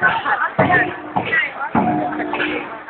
Thank you.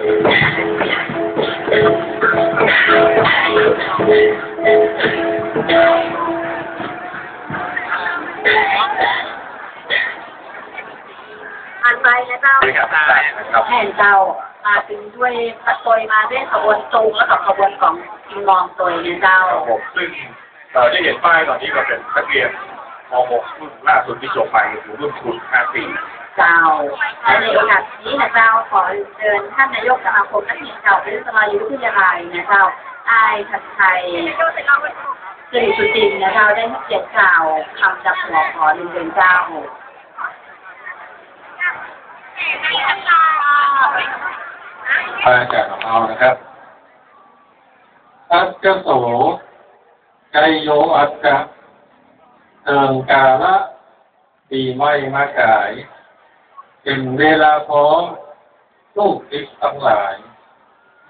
ผ่านไปนะเจ้าด้วยกับได้นะครับแห่เจ้ามาถึงด้วยตวยมาด้วยขบวนตูงแล้วก็ขบวนของกิมมองตวยนะเจ้าครับผมซึ่งเอ่อที่เห็นป้ายตอนนี้ก็เป็นนักเรียนม .6 รุ่นล่าสุดที่จบไปคือรุ่นทุน54 เจ้าและในโอกาสนี้นะเจ้าขอเชิญท่านนายกสมาคมนักเรียนเก่าวิทยาลัยวิทยาลัยนะเจ้าอายทัดไทยสิริสุจินนะเจ้าได้ให้เกียรติกล่าวคำจำหัวขอเรียนเจ้าพระอาจารย์ของเรานะครับอัจจโสไกโยอัจจะเติงกาละปีไม่มากาย เป็นเวลาพร้อมลูกทิศทั้งหลาย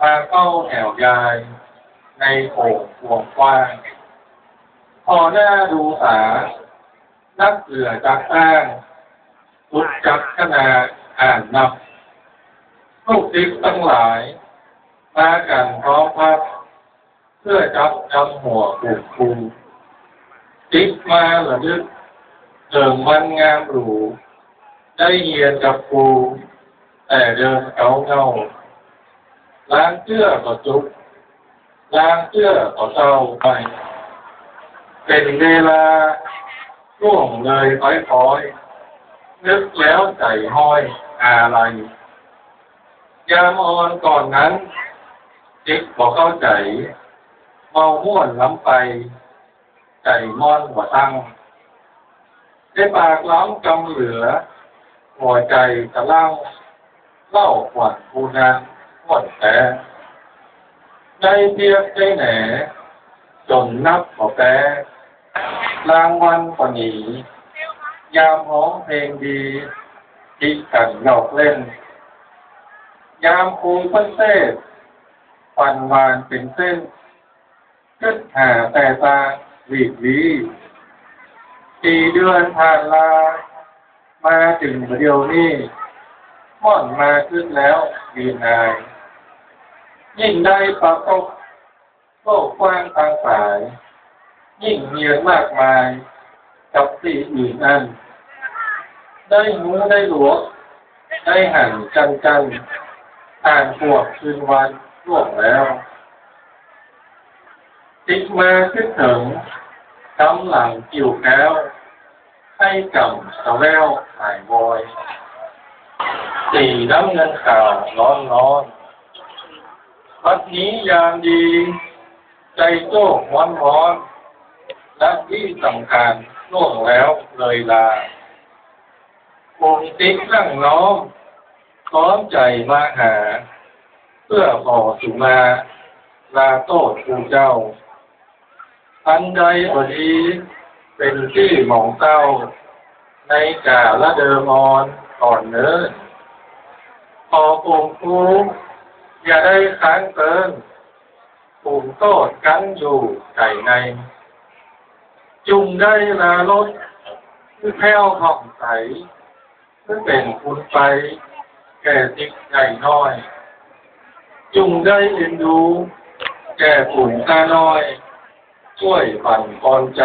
มาเข้าแถวยาย ในโอ่งวงกว้างพอหน้าดูสา นักเหลือจักอ้างลุกจักขนาอ่านนับลูกทิพย์ทั้งหลายมากันพร้อมพัดเพื่อจับจำหัวปูกคูทิพย์มาระลึกเดิมวันงามหรู ได้เยียนกับครูแต่เดินเกาเงาล้างเชื่อต่อจุกล้างเชื่อต่อเศร้าไป เป็นเวลาร่วงเลยคอยๆนึกแล้วใจห้อยอะไรยามออนก่อนนั้นจิกบอกเข้าใจ เมาม่วนล้ำไป ใจม่อนหัวตั้งได้ปากล้ำกำเหลือ หัวใจตะเล่า เล่าขวัญภูนางหมดแต่ได้เพียกได้แหนจนนับบอแต่รางวันกว่านี้ยามห้องเพลงดีที่กันนอกเล่น ยามคูเพิ่นเส้ฟันวานเป็นเส้นขึ้นหาแต่ตาหวีดลีสี่เดือนผ่านลา มาถึงเดียวนี้ม่อนมาขึ้นแล้วดีนาย ยิ่งได้ปรากฏโลกกว้างทางสาย ยิ่งเมียมากมาย กับสี่อื่นนั้นได้หูได้หลวงได้หันจันจันอ่านพวกคืนวันล่วงแล้วติดมาขึ้นถึงกำหลังกิ่วแก้ว ให้กับสะแววหายบอยสีน้ำเงินข่าวร้อนร้อนวันนี้ยามดี ใจโจ้ร้อนร้อนและที่สำคัญล่วงแล้วเลยลาคงติ๊กนั่งน้อมพร้อมใจมาหา เพื่อขอสุมาลาโตษครูเจ้า อันใดอดี เป็นที่หมองเต้า ในกาละเดิมออนก่อนเนื้อพอปงคูอย่าได้ค้างเกินปุ่มโตดกันอยู่ไก่ใน จุงได้ลารถคือแพ้วผ่องใสเพื่อเป็นคุณไป แก่ติกใหญ่น้อย จุงได้เอ็นดู แก่ปุ่มตาน้อย ช่วยปั่นกอนใจ